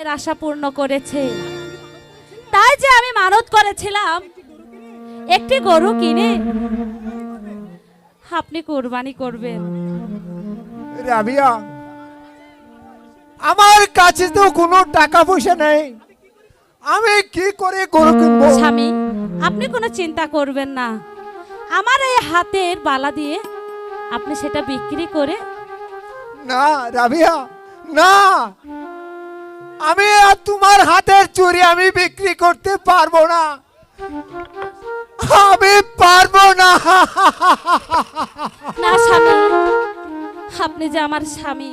মনের আশা পূর্ণ করেছে। তাই যে আমি মানত করেছিলাম একটি গরু কিনে আপনি কোরবানি করবেন। রাবিয়া আমার কাছে তো কোনো টাকা পয়সা নেই। আমি কি করে গরু কিনবো? স্বামী আপনি কোনো চিন্তা করবেন না। আমার এই হাতের বালা দিয়ে আপনি সেটা বিক্রি করে না রাবিয়া না! আমি আর তোমার হাতের চুরি আমি বিক্রি করতে পারব না। আমি পারব না। না স্বামী আপনি যে আমার স্বামী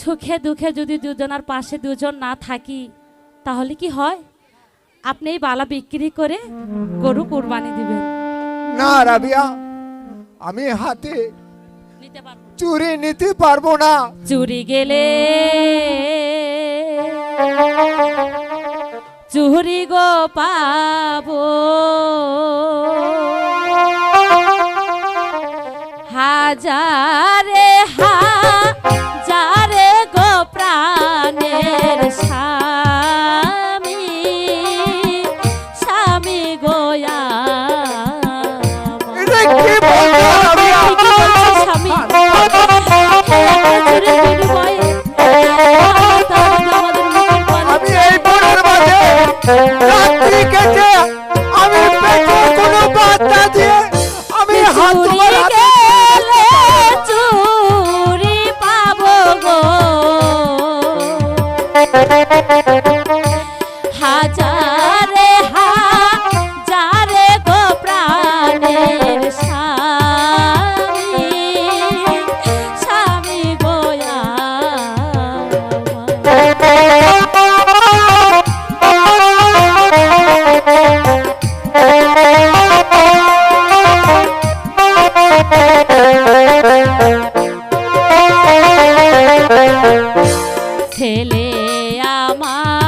সুখে দুঃখে যদি দুজনের পাশে দুজন না থাকি তাহলে কি হয়? আপনি এই বালা বিক্রি করে গরু কোরবানি দিবেন। না রাবিয়া আমি হাতে নিতে পারব চুরি নিতে পারব না। চুরি গেলে চুরি গো পাবো। হাজারে হাজারে Thank you. ছেলে আমার।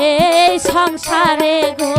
এই সংসারে গো।